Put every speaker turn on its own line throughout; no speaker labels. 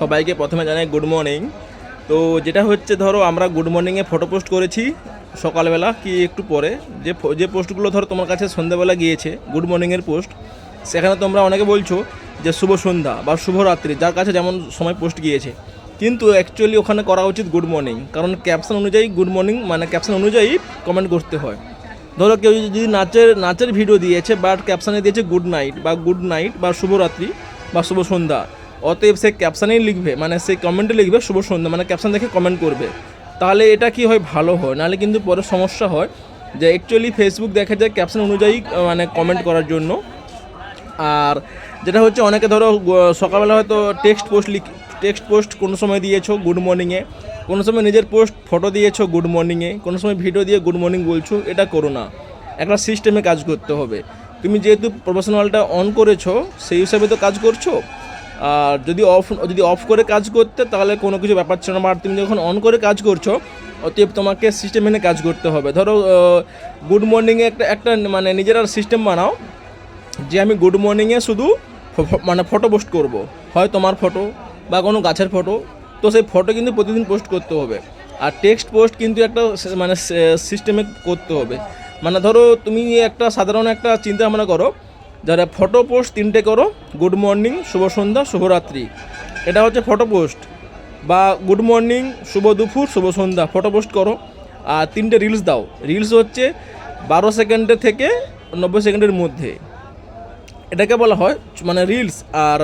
সবাইকে প্রথমে জানাই গুড মর্নিং তো যেটা হচ্ছে ধরো, আমরা গুড মর্নিংয়ে ফটো পোস্ট করেছি সকালবেলা কি একটু পরে। যে যে পোস্টগুলো ধরো তোমার কাছে সন্ধ্যাবেলা গিয়েছে গুড মর্নিংয়ের পোস্ট সেখানে তোমরা অনেকে বলছো যে শুভ সন্ধ্যা বা শুভরাত্রি, যার কাছে যেমন সময় পোস্ট গিয়েছে। কিন্তু অ্যাকচুয়ালি ওখানে করা উচিত গুড মর্নিং কারণ ক্যাপশন অনুযায়ী গুড মর্নিং মানে ক্যাপশন অনুযায়ী কমেন্ট করতে হয়। ধরো কেউ যদি নাচের নাচের ভিডিও দিয়েছে বাট ক্যাপশনে দিয়েছে গুড নাইট বা গুড নাইট বা শুভরাত্রি বা শুভ সন্ধ্যা অতএব সে ক্যাপশানেই লিখবে মানে সে কমেন্টে লিখবে, শুভ সন্ধ্যা মানে ক্যাপশন দেখে কমেন্ট করবে। তাহলে এটা কি হয়? ভালো হয়। নাহলে কিন্তু পরে সমস্যা হয় যে অ্যাকচুয়ালি ফেসবুক দেখা যায় ক্যাপশন অনুযায়ী মানে কমেন্ট করার জন্য। আর যেটা হচ্ছে, অনেকে ধরো সকালবেলা হয়তো টেক্সট পোস্ট লিখ টেক্সট পোস্ট কোনো সময় দিয়েছ গুড মর্নিংয়ে কোনো সময় নিজের পোস্ট ফটো দিয়েছ গুড মর্নিংয়ে কোনো সময় ভিডিও দিয়ে গুড মর্নিং বলছো, এটা করো না। একটা সিস্টেমে কাজ করতে হবে। তুমি যেহেতু প্রফেশনালটা অন করেছ, সেই হিসাবে তো কাজ করছ। আর যদি অফ যদি অফ করে কাজ করতে, তাহলে কোনো কিছু ব্যাপার ছিল না। আর তুমি যখন অন করে কাজ করছ, অতএব তোমাকে সিস্টেম মেনে কাজ করতে হবে। ধরো গুড মর্নিংয়ে একটা একটা মানে নিজের সিস্টেম বানাও, যে আমি গুড মর্নিংয়ে শুধু মানে ফটো পোস্ট করব। হয় তোমার ফটো বা কোনো গাছের ফটো তো সেই ফটো কিন্তু প্রতিদিন পোস্ট করতে হবে। আর টেক্সট পোস্ট কিন্তু একটা মানে সিস্টেমে করতে হবে। মানে ধরো, তুমি একটা সাধারণ একটা চিন্তা ভাবনা করো যারা ফটো পোস্ট তিনটে করো গুড মর্নিং শুভ সন্ধ্যা, শুভরাত্রি। এটা হচ্ছে ফটো পোস্ট বা গুড মর্নিং শুভ দুপুর, শুভ সন্ধ্যা ফটো পোস্ট করো। আর তিনটে রিলস দাও। রিলস হচ্ছে বারো সেকেন্ডের থেকে নব্বই সেকেন্ডের মধ্যে। এটাকে বলা হয় মানে রিলস আর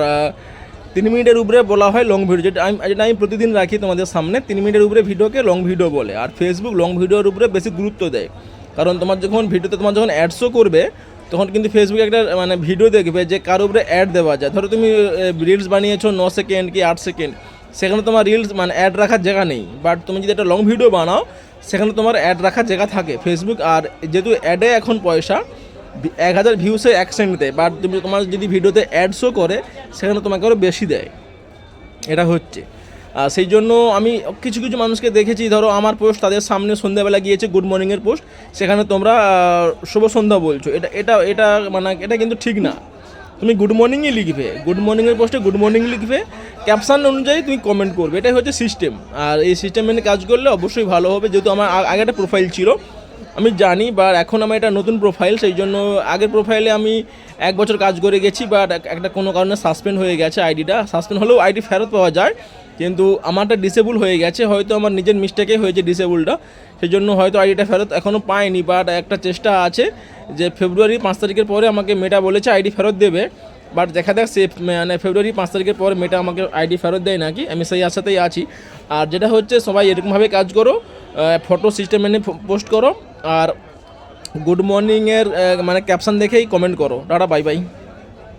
তিন মিনিটের উপরে বলা হয় লং ভিডিও যেটা আমি যেটা আমি প্রতিদিন রাখি তোমাদের সামনে, তিন মিনিটের উপরে ভিডিওকে লং ভিডিও বলে। আর ফেসবুক লং ভিডিওর উপরে বেশি গুরুত্ব দেয়। কারণ তোমার যখন ভিডিওতে তোমার যখন অ্যাডসও করবে তখন কিন্তু ফেসবুকে একটা মানে ভিডিও দেখবে যে কার উপরে অ্যাড দেওয়া যায়। ধরো তুমি রিলস বানিয়েছো ন সেকেন্ড কি আট সেকেন্ড সেখানে তোমার রিলস মানে অ্যাড রাখার জায়গা নেই। বাট তুমি যদি একটা লং ভিডিও বানাও, সেখানে তোমার অ্যাড রাখার জায়গা থাকে। ফেসবুক আর যেহেতু অ্যাডে এখন পয়সা এক হাজার ভিউসে এক সেন্ট দেয়। বাট তুমি তোমার যদি ভিডিওতে অ্যাড শো করে, সেখানে তোমাকে আরও বেশি দেয়। এটা হচ্ছে। সেই জন্য আমি কিছু কিছু মানুষকে দেখেছি, ধরো আমার পোস্ট তাদের সামনে সন্ধ্যাবেলা গিয়েছে গুড মর্নিংয়ের পোস্ট, সেখানে তোমরা শুভ সন্ধ্যা বলছো। এটা এটা এটা মানে এটা কিন্তু ঠিক না। তুমি গুড মর্নিংই লিখবে। গুড মর্নিংয়ের পোস্টে গুড মর্নিং লিখবে। ক্যাপশান অনুযায়ী তুমি কমেন্ট করবে। এটাই হচ্ছে সিস্টেম আর এই সিস্টেম মেনে কাজ করলে অবশ্যই ভালো হবে। যেহেতু আমার আগে একটা প্রোফাইল ছিল, আমি জানি বা এখন আমার এটা নতুন প্রোফাইল সেই জন্য আগের প্রোফাইলে আমি এক বছর কাজ করে গেছি বা একটা কোনো কারণে সাসপেন্ড হয়ে গেছে আইডিটা সাসপেন্ড হলেও আইডি ফেরত পাওয়া যায়। কিন্তু আমারটা ডিসেবল হয়ে গেছে, হয়তো আমার নিজের মিস্টেকে হয়েছে ডিসেবলটা সেই জন্য হয়তো আইডিটা ফেরত এখনও পাইনি বাট একটা চেষ্টা আছে যে ফেব্রুয়ারি পাঁচ তারিখের পরে আমাকে মেটা বলেছে আইডি ফেরত দেবে। বাট দেখা যাক সে মানে ফেব্রুয়ারি পাঁচ তারিখের পর মেটা আমাকে আইডি ফেরত দেয় নাকি, আমি সেই আশাতেই আছি। আর যেটা হচ্ছে, সবাই এরকমভাবে কাজ করো ফটো সিস্টেম মেনে পোস্ট করো, আর গুড মর্নিংয়ের মানে ক্যাপশন দেখেই কমেন্ট করো। Tata bye bye